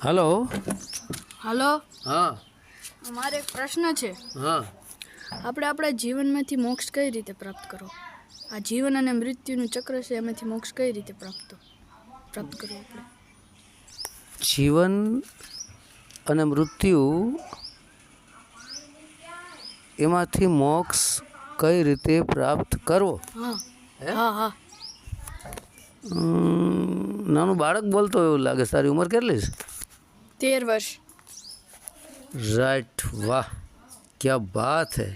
Hello. Hello. હા. મારે એક પ્રશ્ન છે. હા. આપણે આપણા જીવનમાંથી મોક્ષ કઈ રીતે પ્રાપ્ત કરો આ જીવન અને મૃત્યુનું ચક્ર છે એમાંથી મોક્ષ કઈ રીતે પ્રાપ્ત? પ્રાપ્ત કરવો આપણે. જીવન અને મૃત્યુ એમાંથી મોક્ષ કઈ રીતે પ્રાપ્ત કરવો? હા. હા? હા નાનું બાળક બોલતો એવું લાગે. સારી ઉંમર કેટલી છે? તેર વર્ષ રાઈટ વાહ ક્યાં બાત હે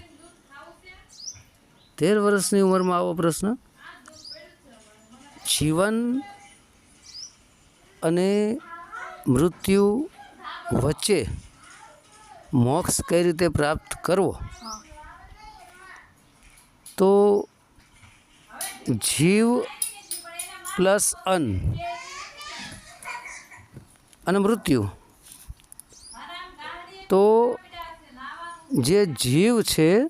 તેર વર્ષની ઉંમરમાં આવો પ્રશ્ન જીવન અને મૃત્યુ વચ્ચે મોક્ષ કઈ રીતે પ્રાપ્ત કરવો તો જીવ પ્લસ અન્ન અને મૃત્યુ તો જે જીવ છે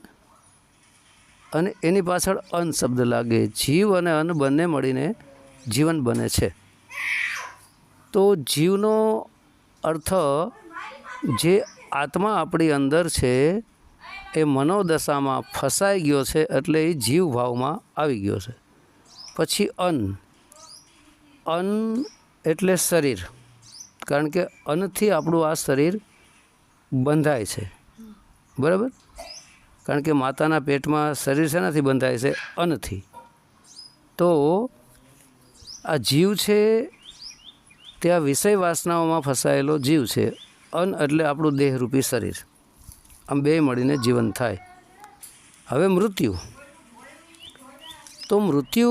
અને એની પાછળ અન્ન શબ્દ લાગે. જીવ અને અન્ન બંને મળીને જીવન બને છે. તો જીવનો અર્થ જે આત્મા આપણી અંદર છે એ મનોદશામાં ફસાઈ ગયો છે એટલે એ જીવ ભાવમાં આવી ગયો છે. પછી અન્ન અન્ન એટલે શરીર. કારણ કે અન્નથી આપણું આ શરીર બંધાય છે. બરાબર? કારણ કે માતાના પેટમાં શરીર શેનાથી બંધાય છે? અન્નથી. તો આ જીવ છે, તે આ વિષય વાસનાઓમાં ફસાયેલો જીવ છે. અન્ન એટલે આપણું દેહરૂપી શરીર. આમ બે મળીને જીવન થાય. હવે મૃત્યુ. તો મૃત્યુ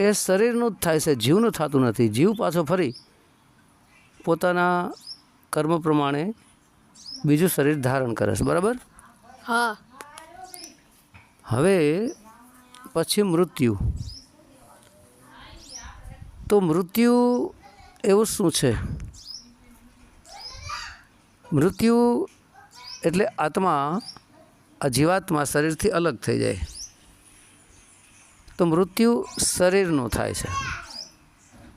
એ શરીરનું જ થાય છે. જીવનું થતું નથી. જીવ પાછો ફરી પોતાના કર્મ પ્રમાણે બીજું શરીર ધારણ કરે છે બરાબર? હા. હવે પછી મૃત્યુ. તો મૃત્યુ એવું શું છે? મૃત્યુ એટલે આત્મા આ જીવાત્મા શરીરથી અલગ થઈ જાય. તો મૃત્યુ શરીરનું થાય છે.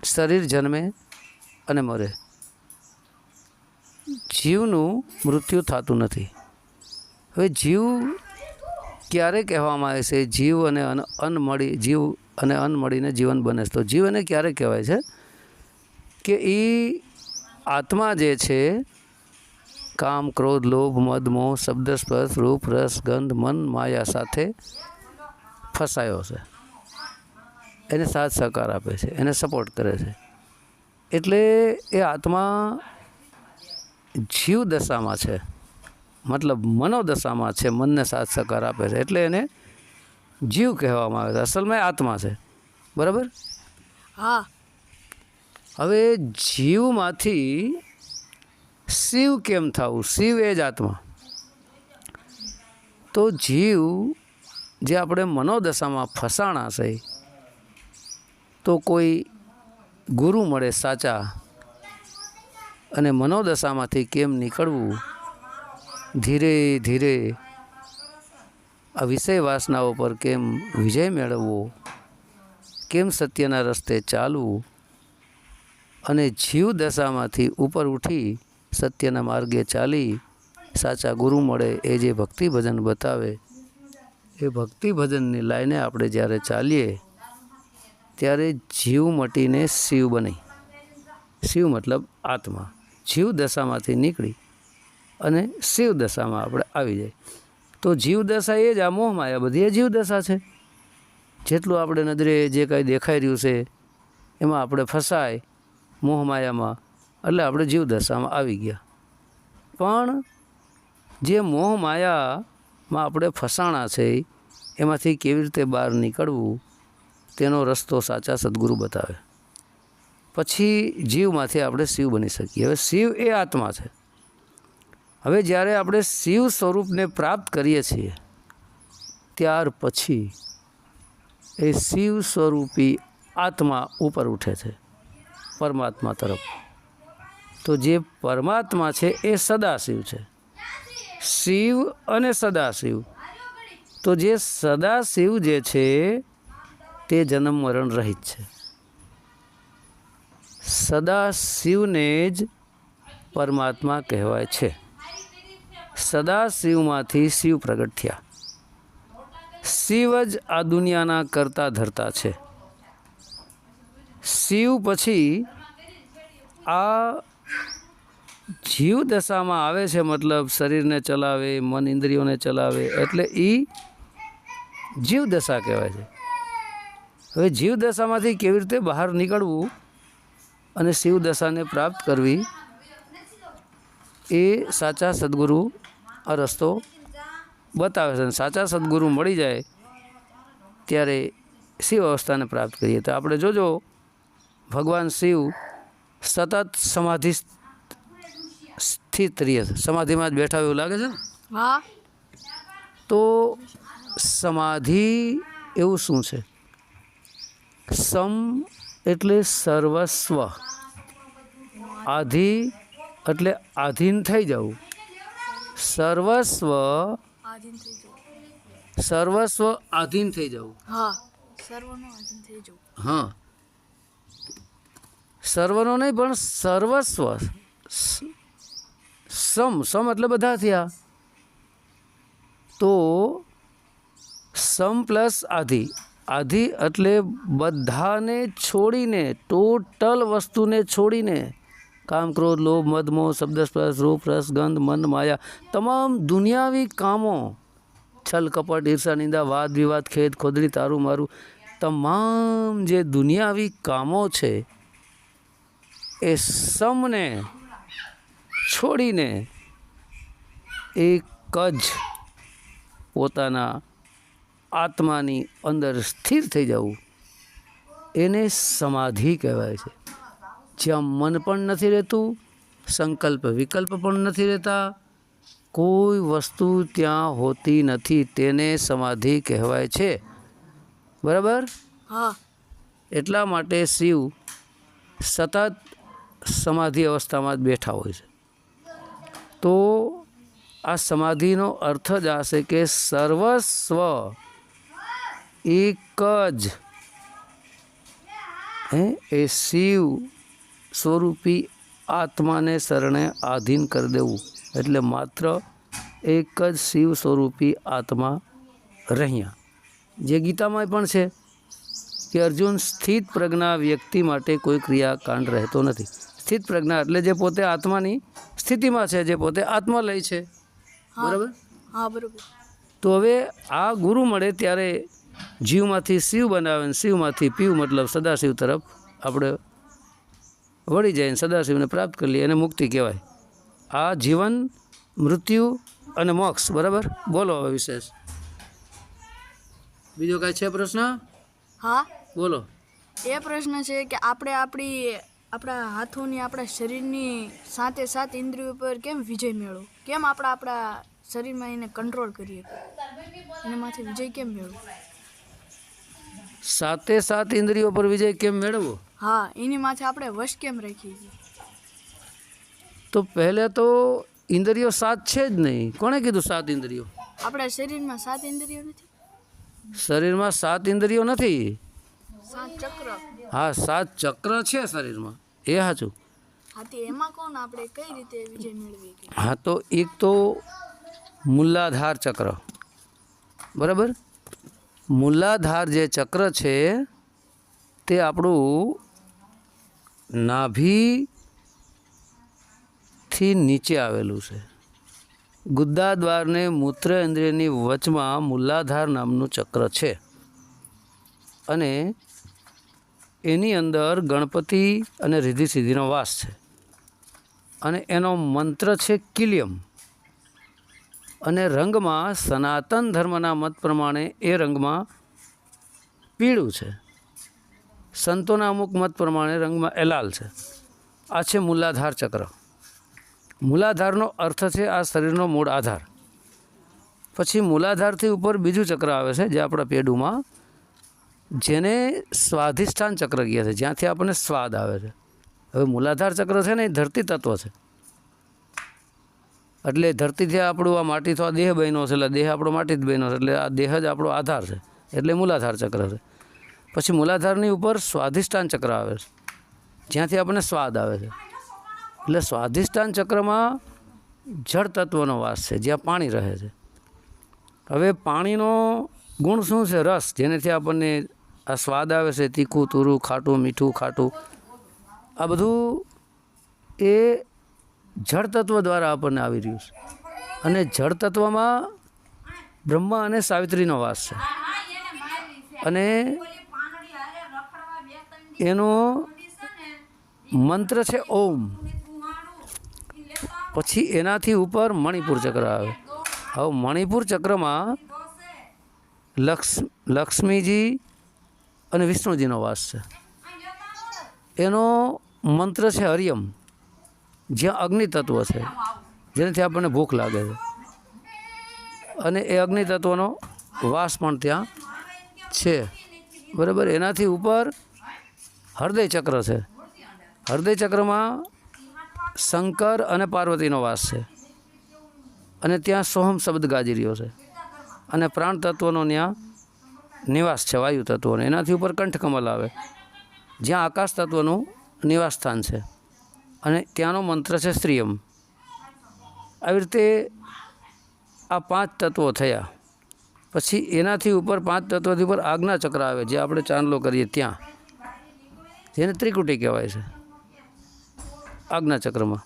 શરીર જન્મે અને મરે. જીવનું મૃત્યુ થતું નથી. હવે જીવ ક્યારે કહેવામાં આવે છે? જીવ અને અન્ન મળી જીવ અને અન્ન મળીને જીવન બને છે. તો જીવ એને ક્યારે કહેવાય છે? કે એ આત્મા જે છે, કામ, ક્રોધ, લોભ, મદ, મોહ શબ્દ સ્પર્શ રૂપ, રસ, ગંધ, મન, માયા સાથે ફસાયો છે. એને સાથ સહકાર આપે છે. એને સપોર્ટ કરે છે. એટલે એ આત્મા જીવ દશામાં છે. મતલબ મનોદશામાં છે મનને સાથ સહકાર આપે છે. એટલે એને જીવ કહેવામાં આવે છે. અસલમાં આત્મા છે. બરાબર? હા. હવે જીવમાંથી શિવ કેમ થવું? શિવ એ જ આત્મા. તો જીવ જે આપણે મનોદશામાં ફસાણા છે તો કોઈ ગુરુ મળે સાચા અને મનોદશામાંથી કેમ નીકળવું? ધીરે ધીરે આ વિષય વાસનાઓ પર કેમ વિજય મેળવવો? કેમ સત્યના રસ્તે ચાલવું? અને જીવ દશામાંથી ઉપર ઉઠી સત્યના માર્ગે ચાલી સાચા ગુરુ મળે એ જે ભક્તિ ભજન બતાવે. એ ભક્તિ ભજનની લાઈને આપણે જ્યારે ચાલીએ, ત્યારે જીવ મટીને શિવ બની. શિવ મતલબ આત્મા. જીવ દશામાંથી નીકળી અને શિવ દશામાં આપણે આવી જાય. તો જીવ દશા એ જ આ મોહમાયા બધી એ જીવ દશા છે. જેટલું આપણે નજરે જે કાંઈ દેખાઈ રહ્યું છે, એમાં આપણે ફસાય મોહમાયામાં, એટલે આપણે જીવ દશામાં આવી ગયા. પણ જે મોહમાયામાં આપણે ફસાણા છે, એમાંથી કેવી રીતે બહાર નીકળવું, તેનો રસ્તો સાચા સદગુરુ બતાવે. પછી જીવમાંથી આપણે શિવ બની શકીએ. હવે શિવ એ આત્મા છે. હવે જ્યારે આપણે શિવ સ્વરૂપને પ્રાપ્ત કરીએ છીએ, ત્યાર પછી એ શિવ સ્વરૂપી આત્મા ઉપર ઉઠે છે, પરમાત્મા તરફ. તો જે પરમાત્મા છે એ સદાશિવ છે. શિવ અને સદાશિવ. તો જે સદાશિવ જે છે, તે જન્મ મરણ રહિત છે. સદા શિવને જ પરમાત્મા કહેવાય છે. સદા શિવમાંથી શિવ પ્રગટ થયા. શિવ જ આ દુનિયાના કરતા ધરતા છે. શિવ પછી આ જીવ દશામાં આવે છે મતલબ શરીરને ચલાવે, મન ઇન્દ્રિયોને ચલાવે એટલે એ જીવ દશા કહેવાય છે. હવે જીવ દશામાંથી કેવી રીતે બહાર નીકળવું? અને શિવ દશાને પ્રાપ્ત કરવી એ સાચા સદગુરુ આ રસ્તો બતાવે છે. અને સાચા સદગુરુ મળી જાય ત્યારે શિવ અવસ્થાને પ્રાપ્ત કરીએ. તો આપણે જોજો ભગવાન શિવ સતત સમાધિ સ્થિત રહીએ સમાધિમાં જ બેઠા એવું લાગે છે ને? હા. તો સમાધિ એવું શું છે? સમ એટલે સર્વસ્વ. આધિ એટલે આધીન થઈ જવું. સર્વસ્વ સર્વસ્વ આધીન થઈ જવું. હા સર્વનો આધીન થઈ જવું. હા. સર્વનો નહીં પણ સર્વસ્વ. સમ સમ એટલે બધા થયા. તો સમ પ્લસ આધિ. આધિ એટલે બધાને છોડીને, ટોટલ વસ્તુને છોડીને, કામ, ક્રોધ, લોભ, મદ, મોહ, શબ્દ, સ્પર્શ, રૂપ, રસ, ગંધ, મન, માયા, તમામ દુનિયાવી કામો, છલ, કપટ, ઈર્ષા, નિંદા, વાદ, વિવાદ, ખેદ ખોદરી તારું, મારું, તમામ જે દુનિયાવી કામો છે, એ સમને છોડીને એક જ પોતાના આત્માની અંદર સ્થિર થઈ જવું એને સમાધિ કહેવાય છે. જ્યાં મન પણ નથી રહેતું સંકલ્પ વિકલ્પ પણ નથી રહેતા કોઈ વસ્તુ ત્યાં હોતી નથી તેને સમાધિ કહેવાય છે. બરાબર? હા. એટલા માટે શિવ સતત સમાધિ અવસ્થામાં જ બેઠા હોય છે. તો આ સમાધિનો અર્થ જ આ છે કે સર્વસ્વ એક જ. હે? એ શિવ સ્વરૂપી આત્માને શરણે આધીન કરી દેવું. એટલે માત્ર એક જ શિવ સ્વરૂપી આત્મા રહ્યા. જે ગીતામાં પણ છે કે અર્જુન સ્થિત પ્રજ્ઞા વ્યક્તિ માટે કોઈ ક્રિયાકાંડ રહેતો નથી. સ્થિત પ્રજ્ઞા એટલે જે પોતે આત્માની સ્થિતિમાં છે જે પોતે આત્મા લઈ છે. બરાબર? હા બરાબર. તો હવે આ ગુરુ મળે ત્યારે જીવમાંથી શિવ બનાવે ને શિવમાંથી પીવ મતલબ સદાશિવ તરફ આપણે વળી જાય ને સદાશિવને પ્રાપ્ત કરી લઈએ એને મુક્તિ કહેવાય. આ જીવન મૃત્યુ અને મોક્ષ બરાબર? બોલો હવે વિશેષ. બીજો કાંઈ છે પ્રશ્ન? હા. બોલો. એ પ્રશ્ન છે કે આપણે આપણી આપણા હાથોની આપણા શરીરની સાથે સાથે ઇન્દ્રિયો પર કેમ વિજય મેળવો? કેમ આપણે આપણા શરીરમાં એને કંટ્રોલ કરીએ? એનામાંથી વિજય કેમ મેળવો? સાતે સાત ઇન્દ્રિયો પર વિજય કેમ મેળવવો? હા એની માથે આપણે વશ કેમ રાખીએ છીએ? તો પહેલે તો ઇન્દ્રિયો સાત છે જ નહીં. કોણે કીધું સાત ઇન્દ્રિયો? આપણા શરીરમાં સાત ઇન્દ્રિયો નથી. શરીરમાં સાત ઇન્દ્રિયો નથી? સાત ચક્ર. હા સાત ચક્ર છે શરીરમાં. એ સાચું એમાં કોણ આપણે કઈ રીતે વિજય મેળવીએ? કે હા તો એક તો મૂલાધાર ચક્ર. બરાબર? મૂલાધાર જે ચક્ર છે, તે આપણું નાભીથી નીચે આવેલું છે. ગુદ્દા દ્વારને મૂત્ર ઇન્દ્રિયની વચમાં મૂલાધાર નામનું ચક્ર છે. અને એની અંદર ગણપતિ અને રિદ્ધિ સિદ્ધિનો વાસ છે. અને એનો મંત્ર છે કિલિયમ. અને રંગમાં સનાતન ધર્મના મત પ્રમાણે એ રંગમાં પીળું છે. સંતોના અમુક મત પ્રમાણે રંગમાં એલાલ છે. આ છે મૂલાધાર ચક્ર. મૂલાધારનો અર્થ છે આ શરીરનો મૂળ આધાર. પછી મૂલાધારથી ઉપર બીજું ચક્ર આવે છે જે આપણા પેડુમાં જેને સ્વાધિષ્ઠાન ચક્ર કહે છે. જ્યાંથી આપણને સ્વાદ આવે છે. હવે મૂલાધાર ચક્ર છે ને એ ધરતી તત્વ છે. એટલે ધરતીથી આપણું આ માટીથી આ દેહ બન્યો છે, એટલે દેહ આપણો માટી જ બન્યો છે, એટલે આ દેહ જ આપણો આધાર છે, એટલે મૂલાધાર ચક્ર છે. પછી મૂલાધારની ઉપર સ્વાધિષ્ઠાન ચક્ર આવે છે. જ્યાંથી આપણને સ્વાદ આવે છે. એટલે સ્વાધિષ્ઠાન ચક્રમાં જળ તત્વનો વાસ છે, જ્યાં પાણી રહે છે. હવે પાણીનો ગુણ શું છે? રસ, જેનેથી આપણને આ સ્વાદ આવે છે, તીખું, તુરું, ખાટું, મીઠું, ખાટું. આ બધું એ જળ તત્વ દ્વારા આપણને આવી રહ્યું છે. અને જળ તત્વમાં બ્રહ્મા અને સાવિત્રીનો વાસ છે. અને એનો મંત્ર છે ઓમ. પછી એનાથી ઉપર મણિપુર ચક્ર આવે. હવે મણિપુર ચક્રમાં લક્ષ લક્ષ્મીજી અને વિષ્ણુજીનો વાસ છે. એનો મંત્ર છે હરિયમ. જ્યાં અગ્નિ તત્વ છે, જેનાથી આપણને ભૂખ લાગે છે. અને એ અગ્નિ તત્વનો વાસ પણ ત્યાં છે. બરાબર? એનાથી ઉપર હૃદય ચક્ર છે. હૃદય ચક્રમાં શંકર અને પાર્વતીનો વાસ છે. અને ત્યાં સોહમ શબ્દ ગાજી રહ્યો છે. અને પ્રાણ તત્વનો ત્યાં નિવાસ છે વાયુ તત્વનો એનાથી ઉપર કંઠકમલ આવે, જ્યાં આકાશ તત્વનું નિવાસ સ્થાન છે. અને ત્યાંનો મંત્ર છે સ્ત્રીયમ. આવી રીતે આ પાંચ તત્વો થયા. પછી એનાથી ઉપર પાંચ તત્વોથી ઉપર આજ્ઞા ચક્ર આવે, જે આપણે ચાંદલો કરીએ ત્યાં. જેને ત્રિકુટી કહેવાય છે. આજ્ઞા ચક્રમાં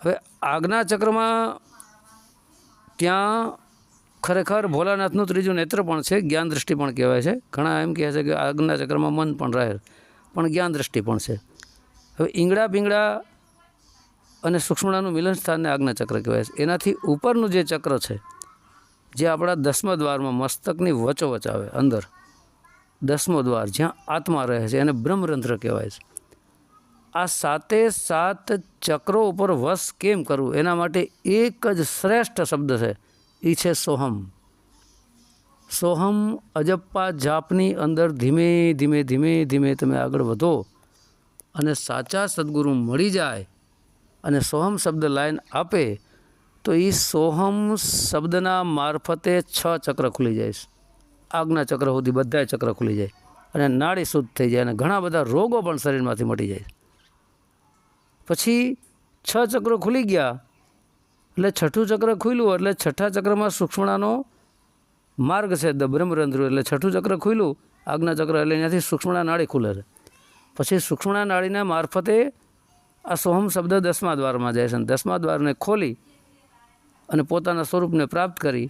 હવે આજ્ઞા ચક્રમાં ત્યાં ખરેખર ભોલાનાથનું ત્રીજું નેત્ર પણ છે, જ્ઞાન દૃષ્ટિ પણ કહેવાય છે. ઘણા એમ કહે છે કે આજ્ઞા ચક્રમાં મન પણ રહે પણ જ્ઞાન દૃષ્ટિ પણ છે. હવે ઈંગડા પિંગડા અને સૂક્ષ્મણાનું મિલન સ્થાનને આજ્ઞા ચક્ર કહેવાય છે. એનાથી ઉપરનું જે ચક્ર છે, જે આપણા દસમા દ્વારમાં મસ્તકની વચોવચ આવે અંદર, દસમો દ્વાર જ્યાં આત્મા રહે છે એને બ્રહ્મરંધ્ર કહેવાય છે. આ સાતે સાત ચક્રો ઉપર વશ કેમ કરવું? એના માટે એક જ શ્રેષ્ઠ શબ્દ છે એ છે સોહમ. સોહમ અજપ્પા જાપની અંદર ધીમે ધીમે ધીમે ધીમે તમે આગળ વધો અને સાચા સદગુરુ મળી જાય અને સોહમ શબ્દ લાઈન આપે, તો એ સોહમ શબ્દના મારફતે છ ચક્ર ખુલી જાય આજ્ઞા ચક્ર સુધી બધાય ચક્ર ખુલી જાય. અને નાડી શુદ્ધ થઈ જાય અને ઘણા બધા રોગો પણ શરીરમાંથી મટી જાય. પછી છ ચક્રો ખુલી ગયા, એટલે છઠ્ઠું ચક્ર ખુલ્યું, એટલે છઠ્ઠા ચક્રમાં સૂક્ષ્મણાનો માર્ગ છે બ્રહ્મરંધ્ર, એટલે છઠ્ઠું ચક્ર ખુલ્યું આજ્ઞા ચક્ર એટલે એનાથી સૂક્ષ્મણા નાળી ખુલે છે. પછી સૂક્ષ્મણા નાળીના મારફતે આ સોહમ શબ્દ દસમા દ્વારમાં જાય છે અને દસમા દ્વારને ખોલી અને પોતાના સ્વરૂપને પ્રાપ્ત કરી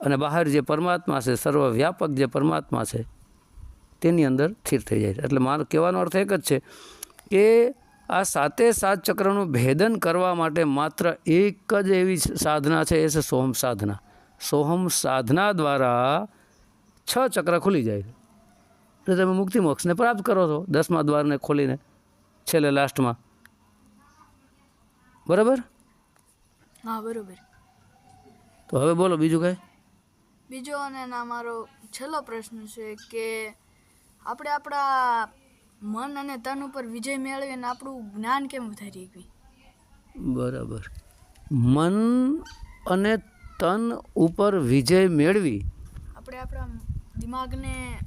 અને બહાર જે પરમાત્મા છે, સર્વવ્યાપક જે પરમાત્મા છે, તેની અંદર સ્થિર થઈ જાય છે. એટલે મારો કહેવાનો અર્થ એક જ છે કે આ સાતે સાત ચક્રનું ભેદન કરવા માટે માત્ર એક જ એવી સાધના છે, એ છે સોહમ સાધના. સોહમ સાધના દ્વારા છ ચક્ર ખુલી જાય છે. એટલે તમે મુક્તિ મોક્ષને પ્રાપ્ત કરો છો દસમા દ્વારને ખોલીને. છેલ્લે લાસ્ટમાં. બરાબર? હા બરાબર. તો હવે બોલો બીજું કાંઈ? બીજો અને ના મારો છેલ્લો પ્રશ્ન છે કે આપણે આપણા મન અને તન ઉપર વિજય મેળવીને આપણું જ્ઞાન કેમ વધારી શકીએ? બરાબર. મન અને તન ઉપર વિજય મેળવી. આપણે આપણા દિમાગને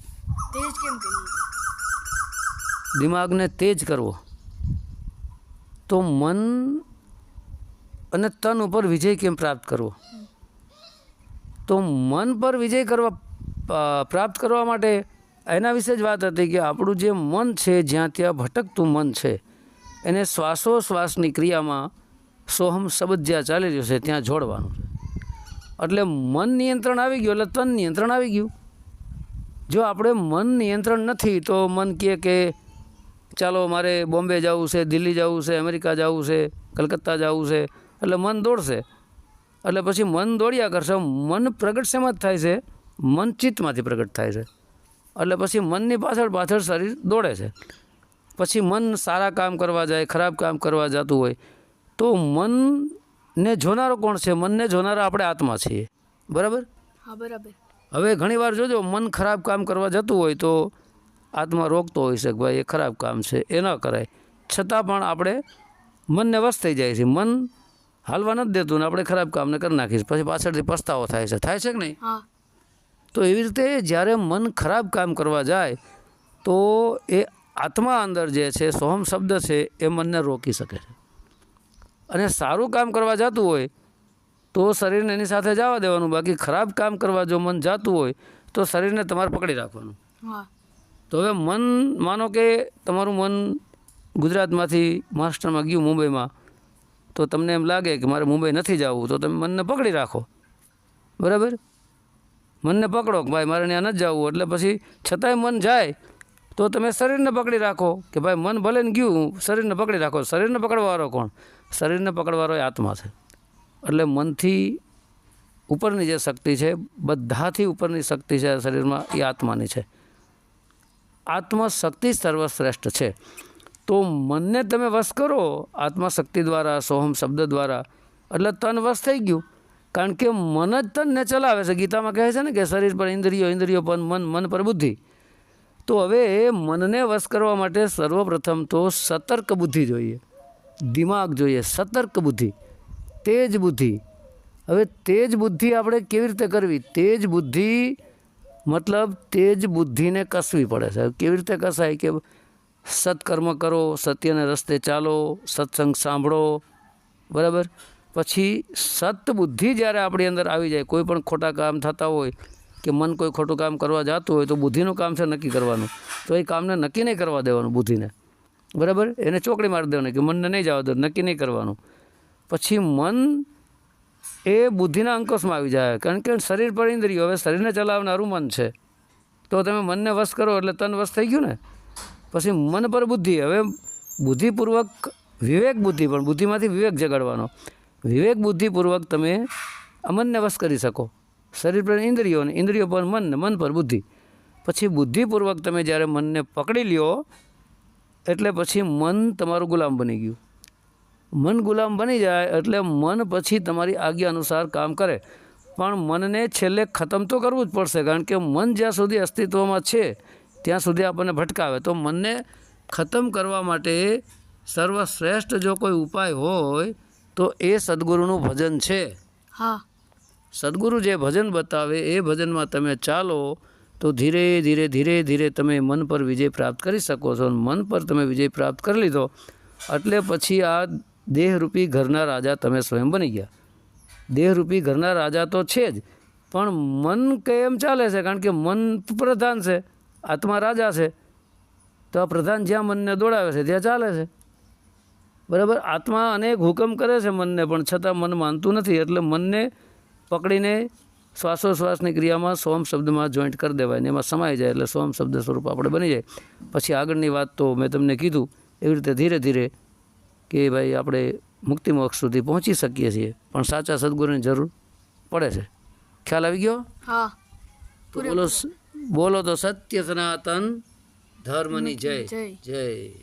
તેજ કેમ કરીએ? દિમાગને તેજ કરવો. તો મન અને તન ઉપર વિજય કેમ પ્રાપ્ત કરવો? તો મન પર વિજય કરવા પ્રાપ્ત કરવા માટે એના વિશે જ વાત હતી કે આપણું જે મન છે, જ્યાં ત્યાં ભટકતું મન છે, એને શ્વાસોશ્વાસની ક્રિયામાં સોહમ શબ્દ જ્યાં ચાલી રહ્યો છે, ત્યાં જોડવાનું છે. એટલે મન નિયંત્રણ આવી ગયું, એટલે તન નિયંત્રણ આવી ગયું. જો આપણે મન નિયંત્રણ નથી, તો મન કહે કે ચાલો મારે બોમ્બે જવું છે દિલ્હી જવું છે અમેરિકા જવું છે કલકત્તા જવું છે એટલે મન દોડશે. એટલે પછી મન દોડ્યા કરશે મન પ્રગટ શેમાં જ થાય છે? મન ચિત્તમાંથી પ્રગટ થાય છે. એટલે પછી મનની પાછળ પાછળ શરીર દોડે છે. પછી મન સારા કામ કરવા જાય ખરાબ કામ કરવા જતું હોય તો મનને જોનારો કોણ છે? મનને જોનારા આપણે આત્મા છીએ. બરાબર? હા બરાબર. હવે ઘણીવાર જોજો મન ખરાબ કામ કરવા જતું હોય તો આત્મા રોકતો હોય છે કે ભાઈ એ ખરાબ કામ છે એ ન કરાય. છતાં પણ આપણે મનને વશ થઈ જાય છે. મન હાલવા નથી દેતું ને આપણે ખરાબ કામને કરી નાખીશું પછી પાછળથી પસ્તાવો થાય છે. થાય છે કે નહીં? તો એવી રીતે જ્યારે મન ખરાબ કામ કરવા જાય તો એ આત્મા અંદર જે છે સોહમ શબ્દ છે એ મનને રોકી શકે છે. અને સારું કામ કરવા જતું હોય તો શરીરને એની સાથે જવા દેવાનું. બાકી ખરાબ કામ કરવા જો મન જાતું હોય તો શરીરને તમારે પકડી રાખવાનું. હા. તો હવે મન, માનો કે તમારું મન ગુજરાતમાંથી મહારાષ્ટ્રમાં ગયું મુંબઈમાં, તો તમને એમ લાગે કે મારે મુંબઈ નથી જવું, તો તમે મનને પકડી રાખો. બરાબર? મનને પકડો કે ભાઈ મારે ત્યાં નથી જવું, એટલે પછી છતાંય મન જાય, તો તમે શરીરને પકડી રાખો કે ભાઈ મન ભલે ને ગયું, શરીરને પકડી રાખો. શરીરને પકડવાવાળો કોણ? શરીરને પકડવાવાળો એ આત્મા છે. એટલે મનથી ઉપરની જે શક્તિ છે, બધાથી ઉપરની શક્તિ છે શરીરમાં એ આત્માની છે. આત્મશક્તિ સર્વશ્રેષ્ઠ છે. તો મનને તમે વશ કરો, આત્મશક્તિ દ્વારા, સોહમ શબ્દ દ્વારા. એટલે તન વશ થઈ ગયું. કારણ કે મન જ તનને ચલાવે છે. ગીતામાં કહે છે ને કે શરીર પર ઇન્દ્રિયો ઇન્દ્રિયો પર મન મન પર બુદ્ધિ. તો હવે મનને વશ કરવા માટે સર્વપ્રથમ તો સતર્ક બુદ્ધિ જોઈએ. દિમાગ જોઈએ. સતર્ક બુદ્ધિ. તેજ બુદ્ધિ. હવે તેજ બુદ્ધિ આપણે કેવી રીતે કરવી? તેજ બુદ્ધિ મતલબ તે જ બુદ્ધિને કસવી પડે છે. કેવી રીતે કસાય? કે સત્કર્મ કરો, સત્યને રસ્તે ચાલો, સત્સંગ સાંભળો, બરાબર? પછી સત બુદ્ધિ જ્યારે આપણી અંદર આવી જાય, કોઈ પણ ખોટા કામ થતા હોય, કે મન કોઈ ખોટું કામ કરવા જતું હોય, તો બુદ્ધિનું કામ છે નક્કી કરવાનું. તો એ કામને નક્કી નહીં કરવા દેવાનું બુદ્ધિને. બરાબર? એને ચોકડી મારી દેવાની કે મનને નહીં જવા દે, નક્કી નહીં કરવાનું. પછી મન એ બુદ્ધિના અંકુશમાં આવી જાય. કારણ કે શરીર પર ઇન્દ્રિયો. હવે શરીરને ચલાવનારું મન છે. તો તમે મનને વશ કરો એટલે તન વશ થઈ ગયું ને? પછી મન પર બુદ્ધિ. હવે બુદ્ધિપૂર્વક વિવેક બુદ્ધિ, પણ બુદ્ધિમાંથી વિવેક જગાડવાનો. વિવેક બુદ્ધિપૂર્વક તમે અમનને મનને વશ કરી શકો. શરીર પર ઇન્દ્રિયો અને ઇન્દ્રિયો પર મન મન પર બુદ્ધિ. પછી બુદ્ધિપૂર્વક તમે જ્યારે મનને પકડી લ્યો, એટલે પછી મન તમારું ગુલામ બની ગયું. મન ગુલામ બની જાય એટલે મન પછી તમારી આજ્ઞા અનુસાર કામ કરે. પણ મનને છેલ્લે ખતમ તો કરવું જ પડશે કારણ કે મન જ્યાં સુધી અસ્તિત્વમાં છે ત્યાં સુધી આપણને ભટકાવે. તો મનને ખતમ કરવા માટે સર્વશ્રેષ્ઠ જો કોઈ ઉપાય હોય તો એ સદગુરુનું ભજન છે. હા. સદગુરુ જે ભજન બતાવે એ ભજનમાં તમે ચાલો તો ધીરે ધીરે ધીરે ધીરે તમે મન પર વિજય પ્રાપ્ત કરી શકો છો. મન પર તમે વિજય પ્રાપ્ત કરી લીધો એટલે પછી આ દેહરૂપી ઘરના રાજા તમે સ્વયં બની ગયા. દેહરૂપી ઘરના રાજા તો છે જ, પણ મન કે એમ ચાલે છે? કારણ કે મન પ્રધાન છે, આત્મા રાજા છે. તો આ પ્રધાન જ્યાં મનને દોડાવે છે, ત્યાં ચાલે છે. બરાબર? આત્મા અનેક હુકમ કરે છે મનને, પણ છતાં મન માનતું નથી, એટલે મનને પકડીને શ્વાસોશ્વાસની ક્રિયામાં સોમ શબ્દમાં જોઈન્ટ કરી દેવાય ને એમાં સમાઈ જાય, એટલે સોમ શબ્દ સ્વરૂપ આપણે બની જાય. પછી આગળની વાત તો મેં તમને કીધું, એવી રીતે ધીરે ધીરે કે ભાઈ આપણે મુક્તિ મોક્ષ સુધી પહોંચી શકીએ છીએ. પણ સાચા સદગુરુની જરૂર પડે છે. ખ્યાલ આવી ગયો? હા. બોલો બોલો તો સત્ય સનાતન ધર્મની જય. જય. જય.